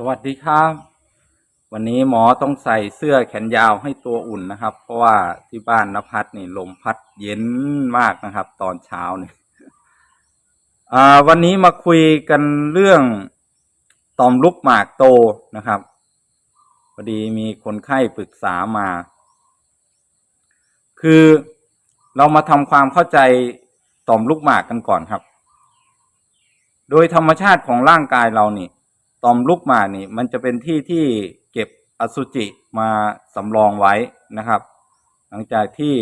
สวัสดีครับ วันนี้หมอต้องใส่เสื้อแขนยาวให้ตัวอุ่นนะครับ เพราะว่าที่บ้านนภัสนี่ลมพัดเย็นมากนะครับ ตอนเช้าเนี่อ่าวันนี้มาคุยกันเรื่องต่อมลูกหมากโตนะครับพอดีมีคนไข้ปรึกษามา คือเรามาทำความเข้าใจต่อมลูกหมากกันก่อนครับ โดยธรรมชาติของร่างกายเรานี่ ต่อมลูกหมากนี่มันจะเป็นที่ที่เก็บอสุจิมาสำรองไว้นะครับ หลังจากที่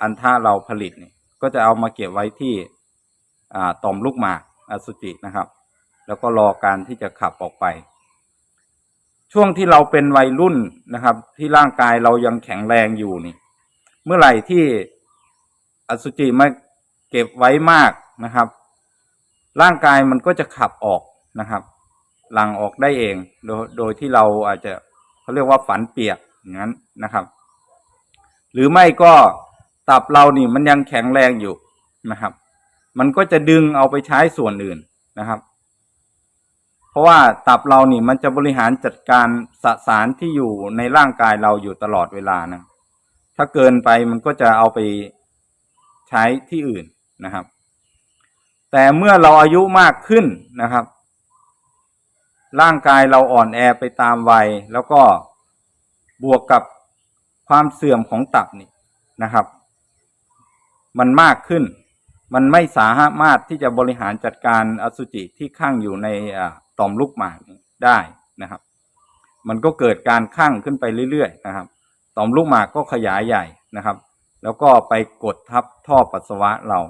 อันท่าเราผลิตนี่ก็จะเอามาเก็บไว้ที่ต่อมลูกหมากอสุจินะครับ แล้วก็รอการที่จะขับออกไป ช่วงที่เราเป็นวัยรุ่นนะครับ ที่ร่างกายเรายังแข็งแรงอยู่นี่ เมื่อไหร่ที่อสุจิมาเก็บไว้มากนะครับ ร่างกายมันก็จะขับออกนะครับ หลังออกได้เอง โดยโดยที่เราอาจจะเขาเรียกว่าฝันเปียกอย่างนั้นนะครับ หรือไม่ก็ตับเรานี่มันยังแข็งแรงอยู่นะครับ มันก็จะดึงเอาไปใช้ส่วนอื่นนะครับ เพราะว่าตับเรานี่มันจะบริหารจัดการสสารที่อยู่ในร่างกายเราอยู่ตลอดเวลานะ ถ้าเกินไปมันก็จะเอาไปใช้ที่อื่นนะครับ แต่เมื่อเราอายุมากขึ้นนะครับ ร่างกายเราอ่อนแอไปตามวัย แล้วก็บวกกับความเสื่อมของตับนี่นะครับ มันมากขึ้น มันไม่สามารถที่จะบริหารจัดการอสุจิที่ข้างอยู่ในต่อมลูกหมากได้นะครับ มันก็เกิดการข้างขึ้นไปเรื่อยๆนะครับ ต่อมลูกหมากก็ขยายใหญ่นะครับ แล้วก็ไปกดทับท่อปัสสาวะเรา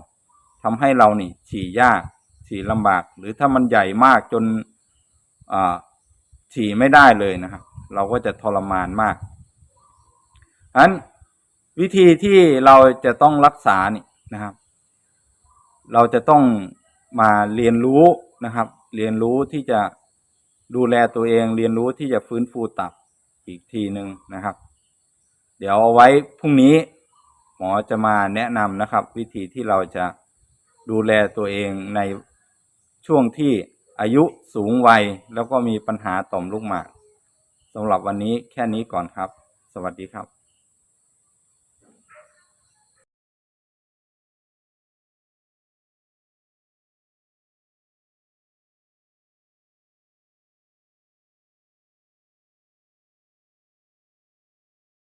ทำให้เรานี่ฉี่ยากฉี่ลำบาก หรือถ้ามันใหญ่มากจน ฉี่ไม่ได้เลยนะครับ เราก็จะทรมานมากอันวิธีที่เราจะต้องรักษานี่นะครับ เราจะต้องมาเรียนรู้นะครับ เรียนรู้ที่จะดูแลตัวเอง เรียนรู้ที่จะฟื้นฟูตับอีกทีหนึ่งนะครับ เดี๋ยวเอาไว้พรุ่งนี้หมอจะมาแนะนำนะครับ วิธีที่เราจะดูแลตัวเองในช่วงที่ อายุสูงวัยแล้วก็มีปัญหาต่อมลูกหมากสำหรับวันนี้แค่นี้ก่อนครับ สวัสดีครับ